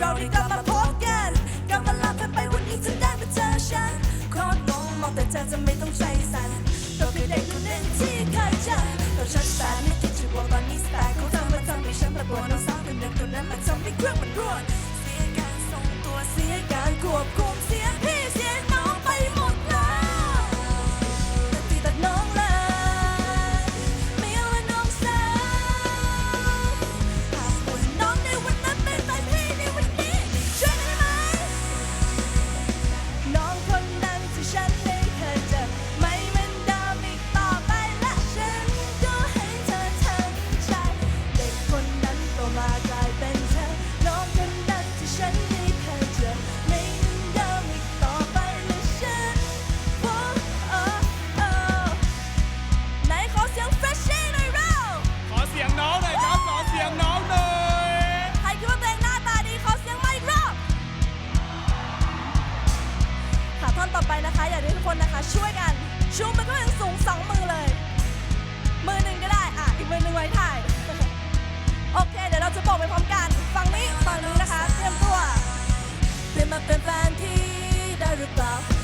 เราได้กลับมาพบกันกลับมาลาเธอไปวันนี้เธอได้ไปเจอฉันโคตรงงมองแต่เธอจะไม่ต้องใจสั่นเราคือเด็กคนหนึ่งที่เคยเจอเราชัดแายไม่คิดจะว่าตอนนี้สไตล์ขาทำมาทำให้ฉันประบวนน้องสาวคนหนึ่งคนนั้นมันทำให้เครื่องมันร้อน about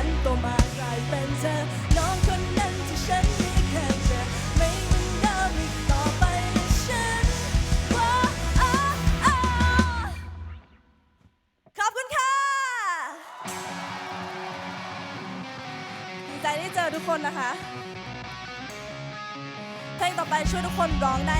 นั้นต่อมากลายเป็นเธอ น้องคนนั้นที่ฉันมีแค่เธอ ไม่เหมือนเดิมอีกต่อไปนะฉันว้าอาอาขอบคุณค่ะ ดีใจที่เจอทุกคนนะคะ เพลงต่อไปช่วยทุกคนร้องได้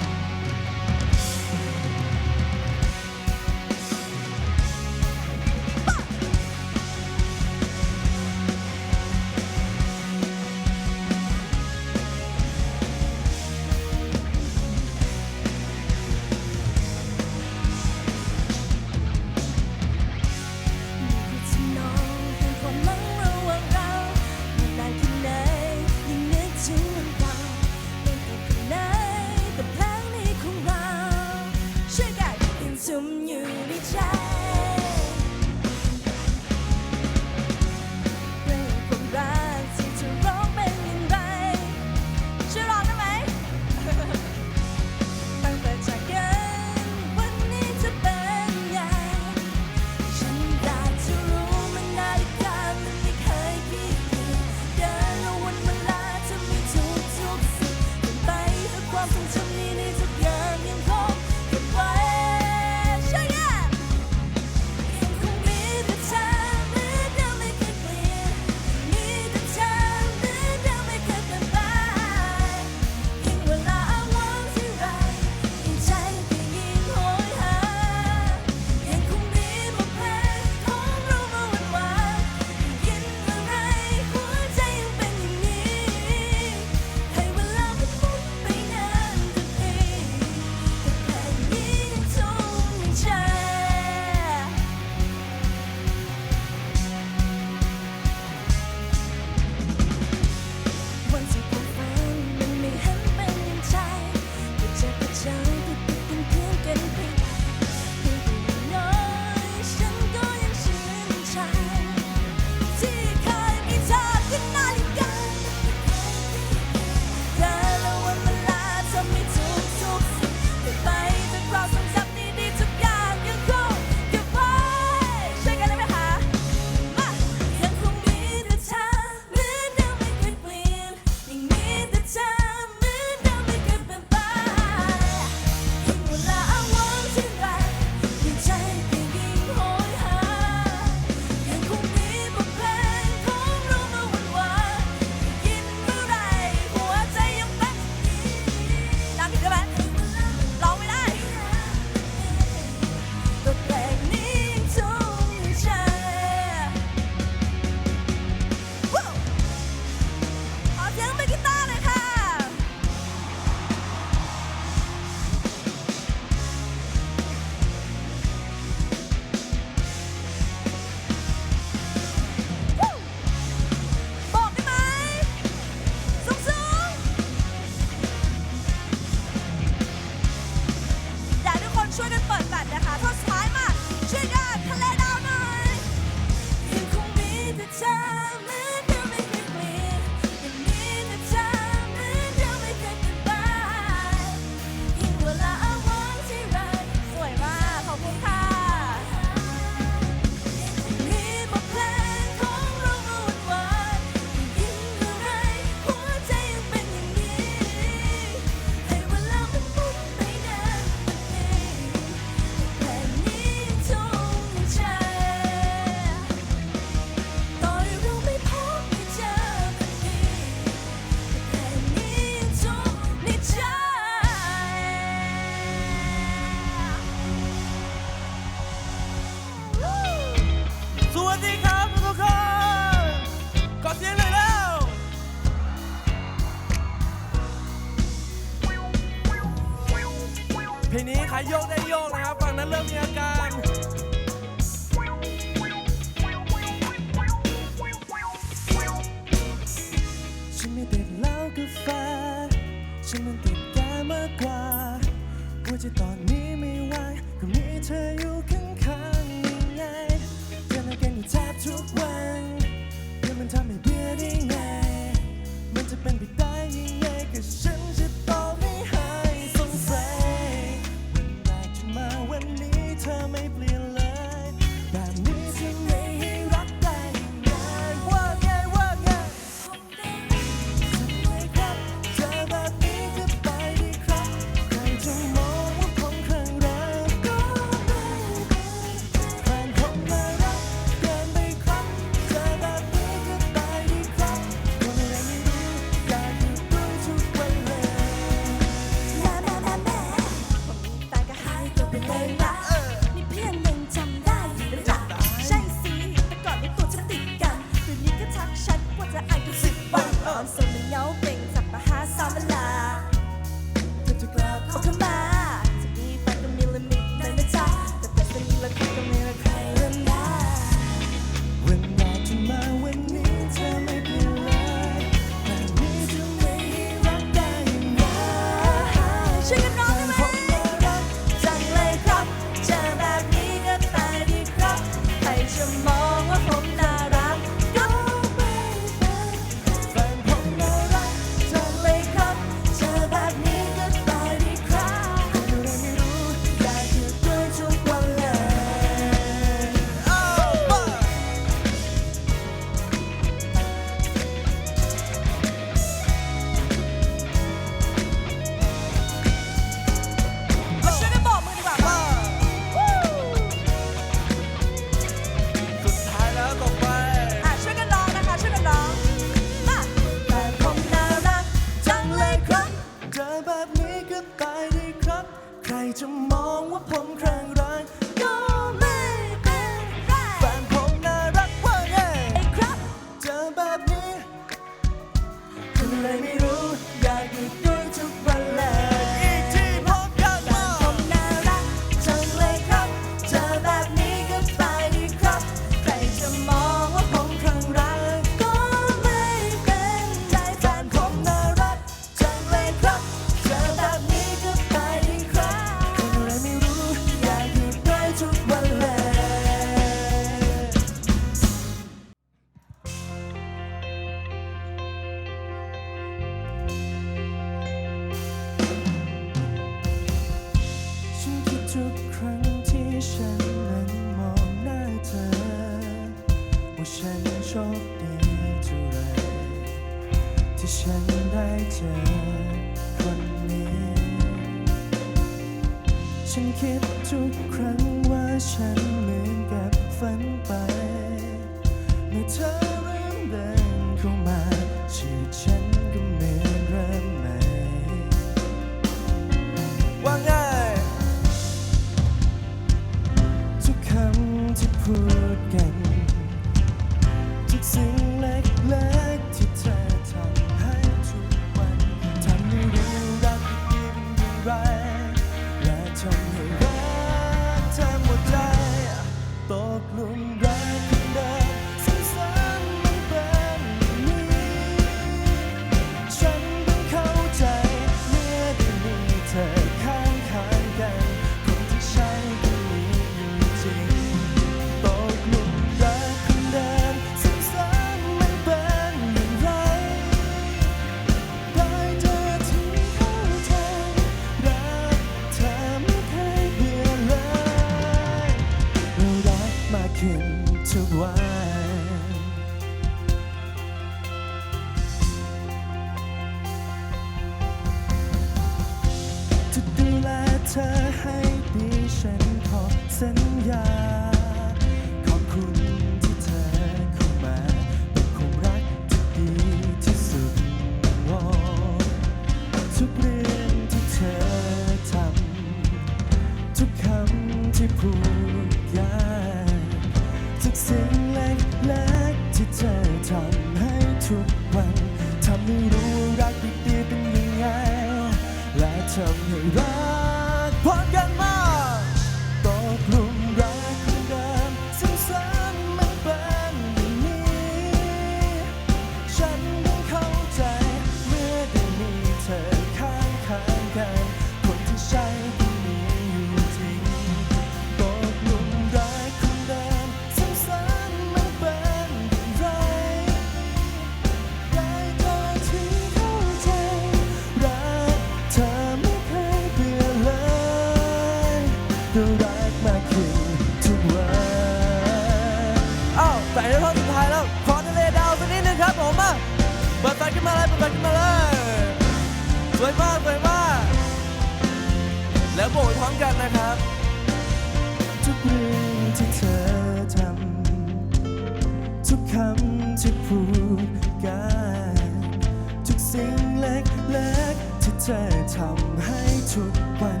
ทุกวัน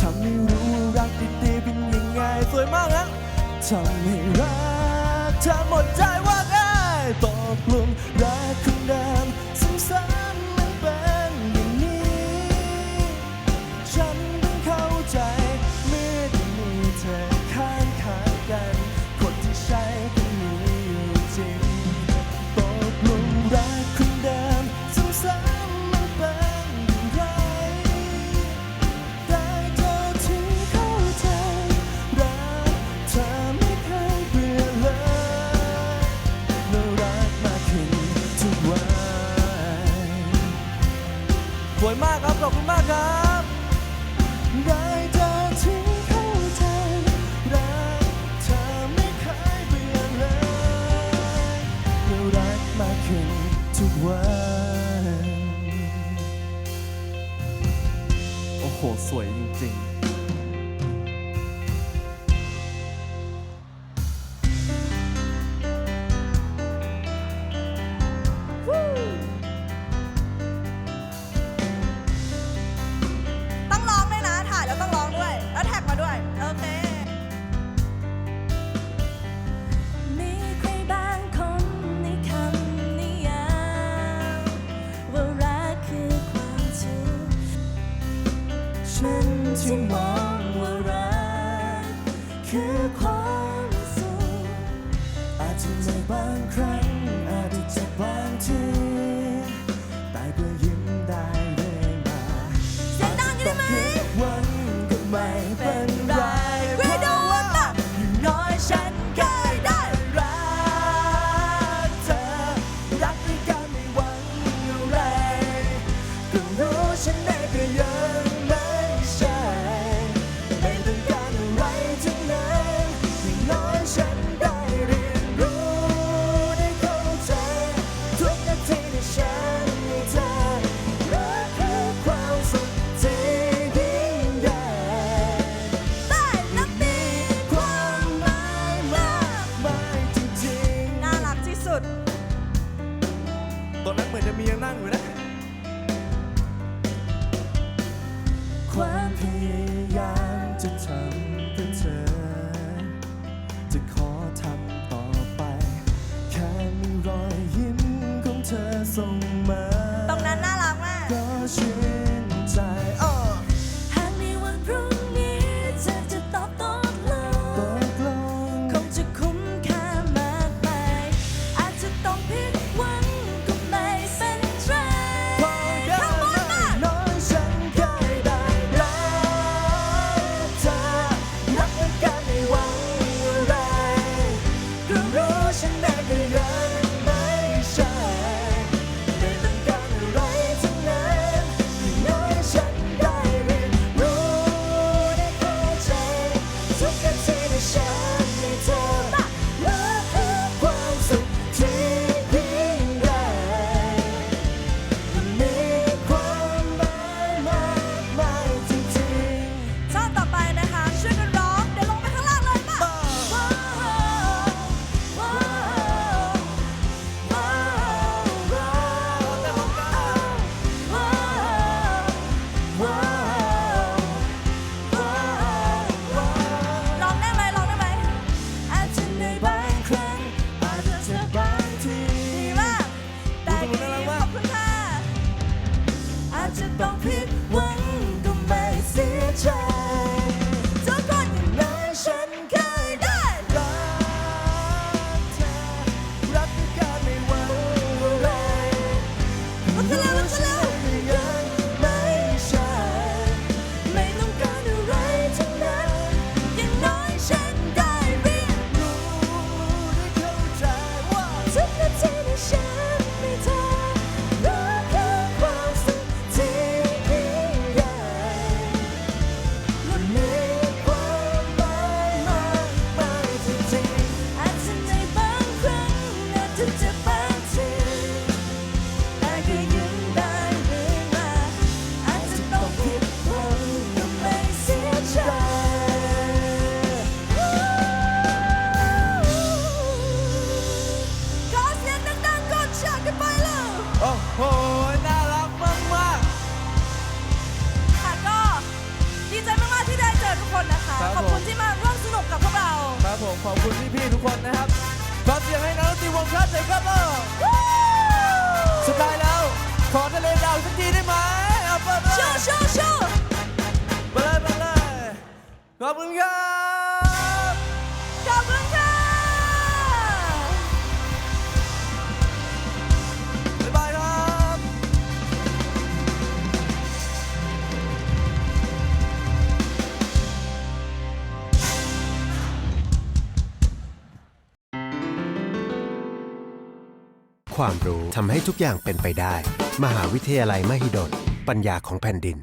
ทำให้รู้รักดีๆเป็นยังไงสวยมากนะทำให้รักเธอหมดใจว่าไง่ายตกลง ขอบคุณมากครับได้เธอที่เข้าใจรักเธอไม่เคยเบี่ยอเลยเรารักมากขึ้นทุกวันโอ้โห สวยจริงๆ ส่งมา ขอบคุณครับขอบคุณค่ะบ๊ายบายครับความรู้ทำให้ทุกอย่างเป็นไปได้ มหาวิทยาลัยมหิดลปัญญาของแผ่นดิน